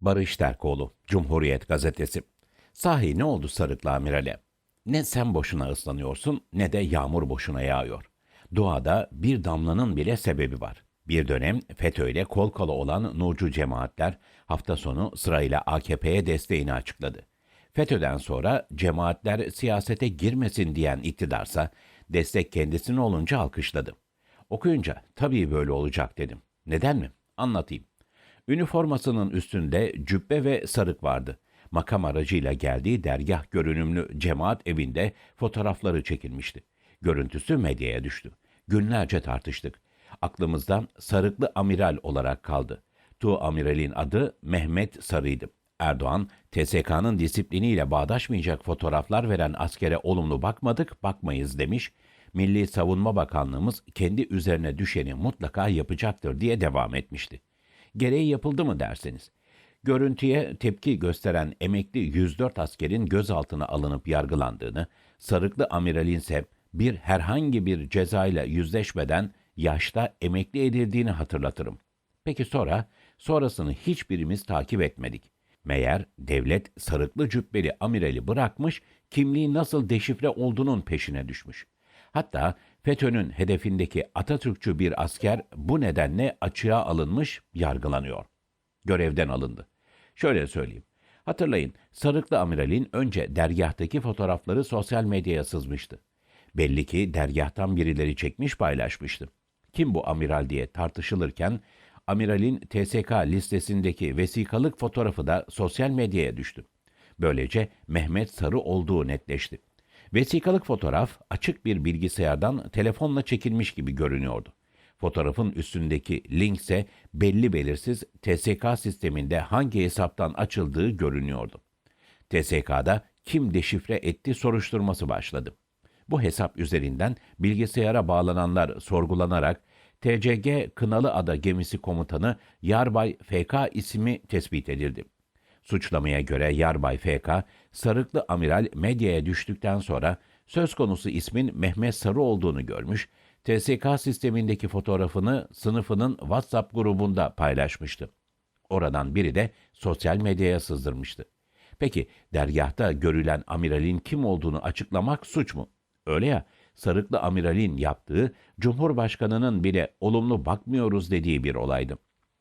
Barış Terkoğlu, Cumhuriyet Gazetesi. Sahi ne oldu Sarıklı Amiral'e? Ne sen boşuna ıslanıyorsun ne de yağmur boşuna yağıyor. Doğada bir damlanın bile sebebi var. Bir dönem FETÖ ile kol kola olan Nurcu cemaatler hafta sonu sırayla AKP'ye desteğini açıkladı. FETÖ'den sonra cemaatler siyasete girmesin diyen iktidarsa destek kendisine olunca alkışladı. Okuyunca tabii böyle olacak dedim. Neden mi? Anlatayım. Üniformasının üstünde cübbe ve sarık vardı. Makam aracıyla geldiği dergah görünümlü cemaat evinde fotoğrafları çekilmişti. Görüntüsü medyaya düştü. Günlerce tartıştık. Aklımızdan sarıklı amiral olarak kaldı. Tu amiralin adı Mehmet Sarı'ydı. Erdoğan, TSK'nın disipliniyle bağdaşmayacak fotoğraflar veren askere olumlu bakmadık, bakmayız demiş. Milli Savunma Bakanlığımız kendi üzerine düşeni mutlaka yapacaktır diye devam etmişti. Gereği yapıldı mı derseniz? Görüntüye tepki gösteren emekli 104 askerin gözaltına alınıp yargılandığını, sarıklı amiralin ise bir herhangi bir cezayla yüzleşmeden yaşta emekli edildiğini hatırlatırım. Peki sonra? Sonrasını hiçbirimiz takip etmedik. Meğer devlet sarıklı cübbeli amirali bırakmış, kimliği nasıl deşifre olduğunun peşine düşmüş. Hatta FETÖ'nün hedefindeki Atatürkçü bir asker bu nedenle açığa alınmış, yargılanıyor. Görevden alındı. Şöyle söyleyeyim. Hatırlayın, Sarıklı Amiral'in önce dergahtaki fotoğrafları sosyal medyaya sızmıştı. Belli ki dergahtan birileri çekmiş paylaşmıştı. Kim bu amiral diye tartışılırken amiralin TSK listesindeki vesikalık fotoğrafı da sosyal medyaya düştü. Böylece Mehmet Sarı olduğu netleşti. Vesikalık fotoğraf açık bir bilgisayardan telefonla çekilmiş gibi görünüyordu. Fotoğrafın üstündeki link ise belli belirsiz TSK sisteminde hangi hesaptan açıldığı görünüyordu. TSK'da kim deşifre etti soruşturması başladı. Bu hesap üzerinden bilgisayara bağlananlar sorgulanarak TCG Kınalı Ada gemisi komutanı Yarbay FK ismi tespit edildi. Suçlamaya göre Yarbay FK, Sarıklı Amiral medyaya düştükten sonra söz konusu ismin Mehmet Sarı olduğunu görmüş, TSK sistemindeki fotoğrafını sınıfının WhatsApp grubunda paylaşmıştı. Oradan biri de sosyal medyaya sızdırmıştı. Peki dergahta görülen amiralin kim olduğunu açıklamak suç mu? Öyle ya, Sarıklı amiralin yaptığı Cumhurbaşkanının bile olumlu bakmıyoruz dediği bir olaydı.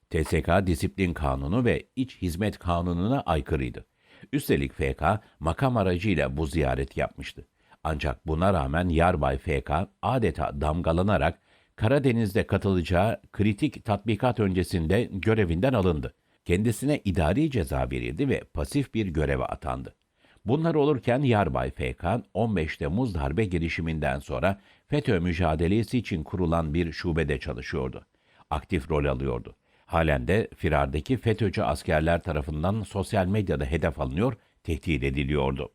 TSK disiplin kanunu ve iç hizmet kanununa aykırıydı. Üstelik FK makam aracıyla bu ziyaret yapmıştı. Ancak buna rağmen Yarbay FK adeta damgalanarak Karadeniz'de katılacağı kritik tatbikat öncesinde görevinden alındı. Kendisine idari ceza verildi ve pasif bir göreve atandı. Bunlar olurken Yarbay FK 15 Temmuz darbe girişiminden sonra FETÖ mücadelesi için kurulan bir şubede çalışıyordu. Aktif rol alıyordu. Halen de firardaki FETÖ'cü askerler tarafından sosyal medyada hedef alınıyor, tehdit ediliyordu.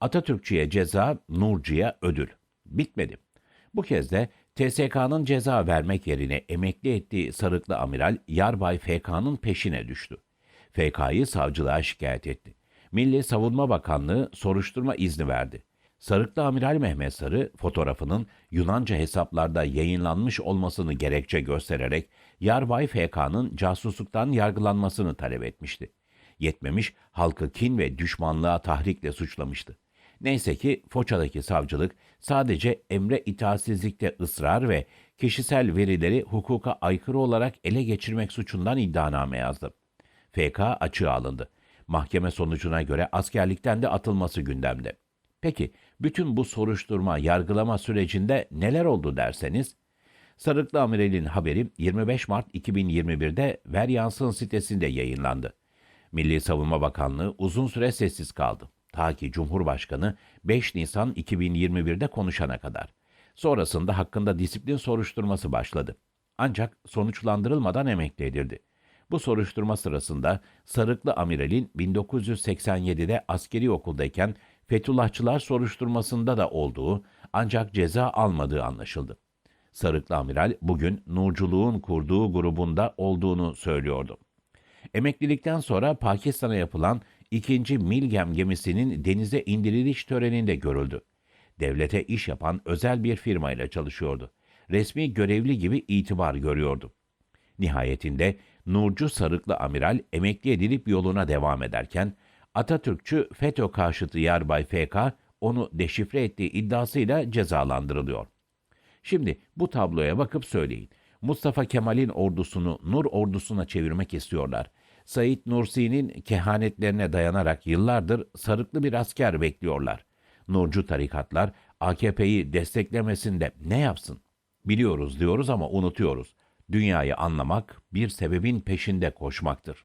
Atatürkçüye ceza, Nurcu'ya ödül. Bitmedi. Bu kez de TSK'nın ceza vermek yerine emekli ettiği sarıklı amiral Yarbay FK'nın peşine düştü. FK'yı savcılığa şikayet etti. Milli Savunma Bakanlığı soruşturma izni verdi. Sarıklı Amiral Mehmet Sarı fotoğrafının Yunanca hesaplarda yayınlanmış olmasını gerekçe göstererek Yarbay FK'nın casusluktan yargılanmasını talep etmişti. Yetmemiş halkı kin ve düşmanlığa tahrikle suçlamıştı. Neyse ki Foça'daki savcılık sadece emre itaatsizlikte ısrar ve kişisel verileri hukuka aykırı olarak ele geçirmek suçundan iddianame yazdı. FK açığa alındı. Mahkeme sonucuna göre askerlikten de atılması gündemde. Peki bütün bu soruşturma, yargılama sürecinde neler oldu derseniz? Sarıklı Amiral'in haberi 25 Mart 2021'de Veryans'ın sitesinde yayınlandı. Milli Savunma Bakanlığı uzun süre sessiz kaldı. Ta ki Cumhurbaşkanı 5 Nisan 2021'de konuşana kadar. Sonrasında hakkında disiplin soruşturması başladı. Ancak sonuçlandırılmadan emekli edildi. Bu soruşturma sırasında Sarıklı Amiral'in 1987'de askeri okuldayken Fethullahçılar soruşturmasında da olduğu ancak ceza almadığı anlaşıldı. Sarıklı Amiral bugün Nurculuğun kurduğu grubunda olduğunu söylüyordu. Emeklilikten sonra Pakistan'a yapılan ikinci Milgem gemisinin denize indiriliş töreninde görüldü. Devlete iş yapan özel bir firmayla çalışıyordu. Resmi görevli gibi itibar görüyordu. Nihayetinde Nurcu Sarıklı Amiral emekli edilip yoluna devam ederken, Atatürkçü FETÖ karşıtı Yarbay FK onu deşifre ettiği iddiasıyla cezalandırılıyor. Şimdi bu tabloya bakıp söyleyin. Mustafa Kemal'in ordusunu Nur ordusuna çevirmek istiyorlar. Said Nursi'nin kehanetlerine dayanarak yıllardır sarıklı bir asker bekliyorlar. Nurcu tarikatlar AKP'yi desteklemesinde ne yapsın? Biliyoruz diyoruz ama unutuyoruz. Dünyayı anlamak bir sebebin peşinde koşmaktır.